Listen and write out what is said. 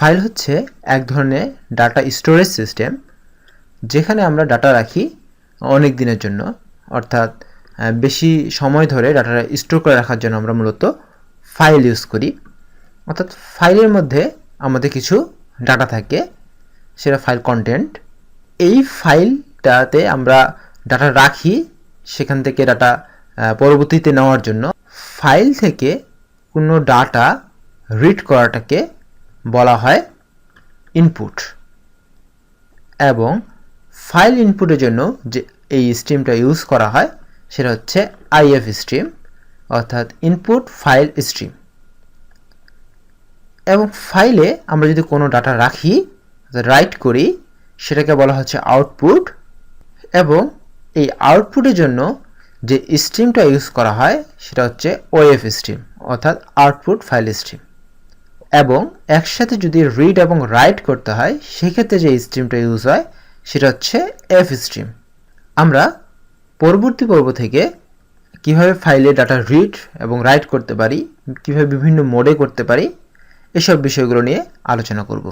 File হচ্ছে এক ধরনের ডাটা স্টোরেজ সিস্টেম, যেখানে আমরা ডাটা রাখি অনেক দিনের জন্য। অর্থাৎ বেশি সময় ধরে ডাটাটা স্টোর করে রাখার জন্য আমরা মূলত ফাইল ইউজ করি। অর্থাৎ ফাইলের মধ্যে আমাদের কিছু ডাটা থাকে, সেটা ফাইল কন্টেন্ট। এই ফাইলটাতে আমরা ডাটা রাখি সেখান থেকে ডাটা পরবর্তীতে নেওয়ার জন্য। ফাইল থেকে কোনো ডাটা রিড করাটাকে বলা হয় ইনপুট এবং ফাইল ইনপুটের জন্য যে এই স্ট্রিমটা ইউজ করা হয়, সেটা হচ্ছে আইএফ স্ট্রিম অর্থাৎ ইনপুট ফাইল স্ট্রিম এবং ফাইলে আমরা যদি কোনো ডাটা রাখি রাইট করি, সেটাকে বলা হচ্ছে আউটপুট এবং এই আউটপুটের জন্য যে স্ট্রিমটা ইউজ করা হয়, সেটা হচ্ছে ওএফ স্ট্রিম অর্থাৎ আউটপুট ফাইল স্ট্রিম এবং একসাথে যদি রিড এবং রাইট করতে হয়, সেক্ষেত্রে যে স্ট্রিমটা ইউজ হয়, সেটা হচ্ছে এফ স্ট্রিম আমরা পরবর্তী পর্ব থেকে কীভাবে ফাইলে ডাটা রিড এবং রাইট করতে পারি, কীভাবে বিভিন্ন মোডে করতে পারি, এসব বিষয়গুলো নিয়ে আলোচনা করব।